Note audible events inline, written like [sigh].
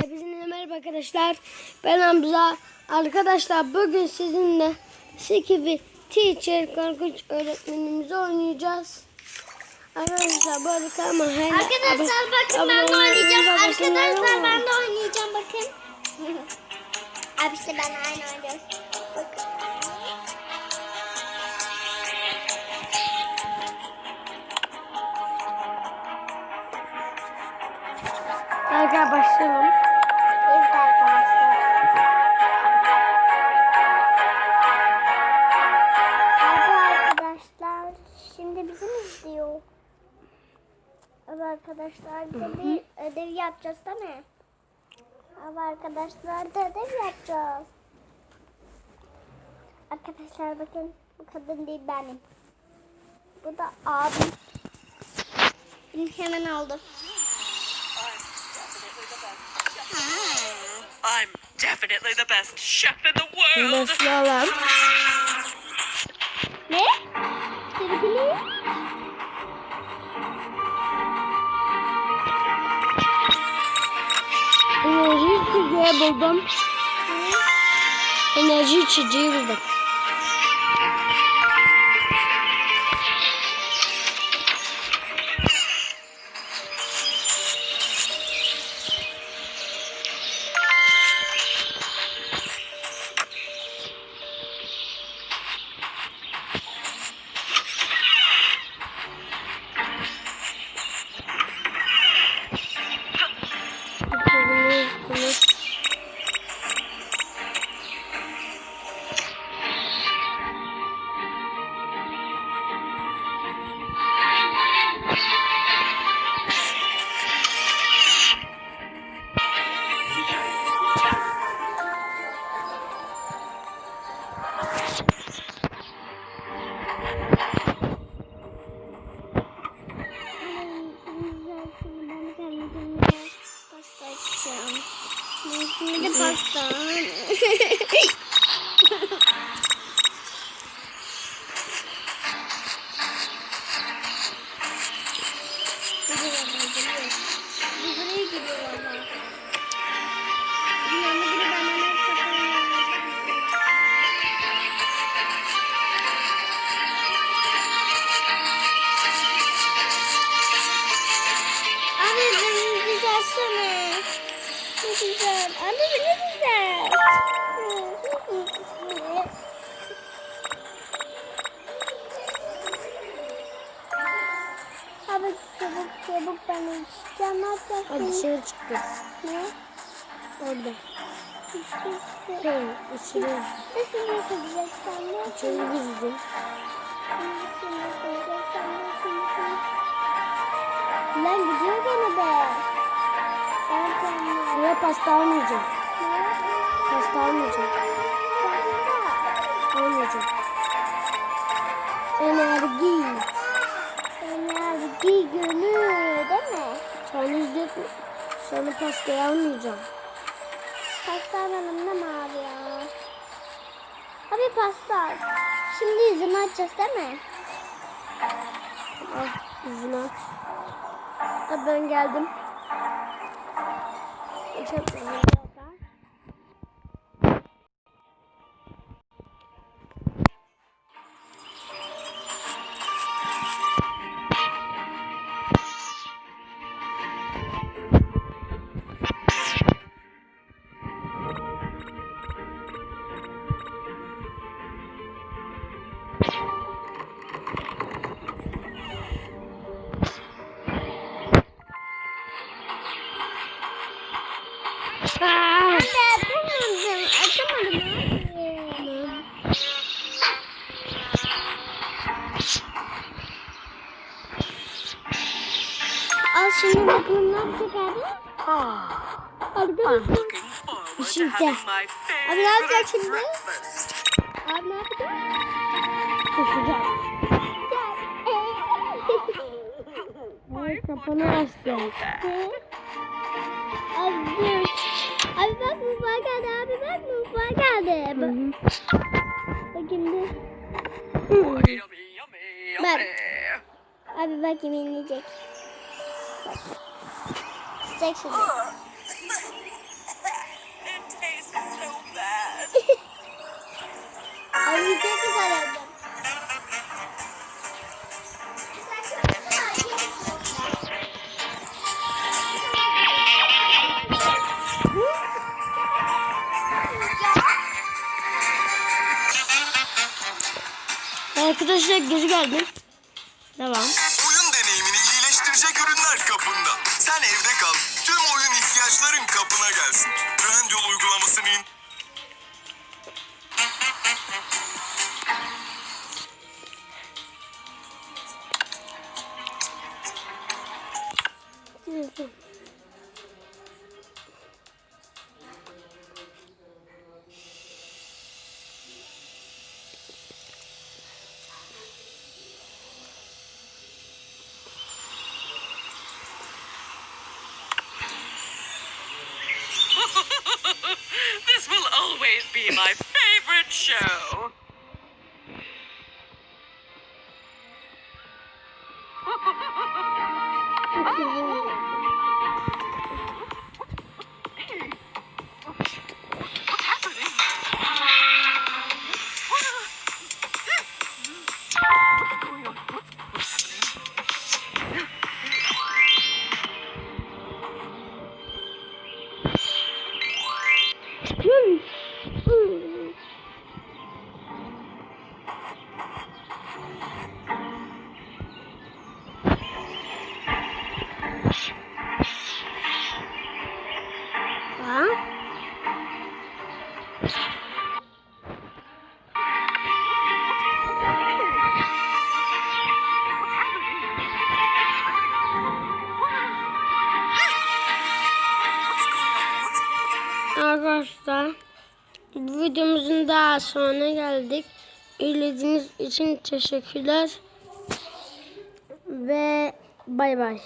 Hepinize merhaba arkadaşlar. Ben Hamza. Arkadaşlar bugün sizinle Skibi Teacher korkunç öğretmenimizi oynayacağız. Arkadaşlar bu arada ama her Arkadaşlar bakın abone ben de oynayacağım. Arkadaşlar ben de oynayacağım bakın. [laughs] Abi işte ben aynı oynuyoruz. Bakın. Arkadaşlar Arkadaşlar da bir ödev yapacağız değil mi? Abi arkadaşlar da ödev yapacağız. Arkadaşlar bakın bu kadın değil benim. Bu da abim. Benim hemen aldım. I'm definitely the best chef in the world. Başlayalım. [laughs] Ne? Sevgili? Buldum. Enerji içeceği buldum. Pasta açacağım. Şimdi pasta. Buraya gidiyor valla. Yanına Ne güzel. Anne ne güzel. Abi çabuk çabuk ben içeceğim. Ne yapacaksın? Hadi dışarı çıktı. Ne? Orada. Hey, içeri, Nasıl yapacaksan ne içeri girdi. Nasıl yapacaksan pasta almayacağım. Pasta almayacağım. Almayacağım. Enerji. Enerji günü değil mi? Sana izlet mi? Sana pastayı almayacağım. Pasta alalım mi abi ya? Abi pasta. Şimdi yüzümü açacağız değil mi? Al yüzünü aç. Ben geldim. Bisa. Arkadaşlar. Şimdi. Abi ne yapacak şimdi? Abi ne yapacak? Koşacağım. My Ay, kapanı bad. Abi. Abi bak mutfağa geldi abi bak mutfağa geldi. Bakayım bir. Bak. Abi bak yemin yiyecek. Bak. Sıcak şimdi. Anlayacak güzel evde. Arkadaşlar geri geldim. Devam. Oyun deneyimini iyileştirecek ürünler kapında. Sen evde kal. Tüm oyun ihtiyaçların kapına gelsin. Trendyol uygulamasını [laughs] this will always be my favorite show. Ha? Arkadaşlar videomuzun daha sonuna geldik. İzlediğiniz için teşekkürler. Ve bay bay.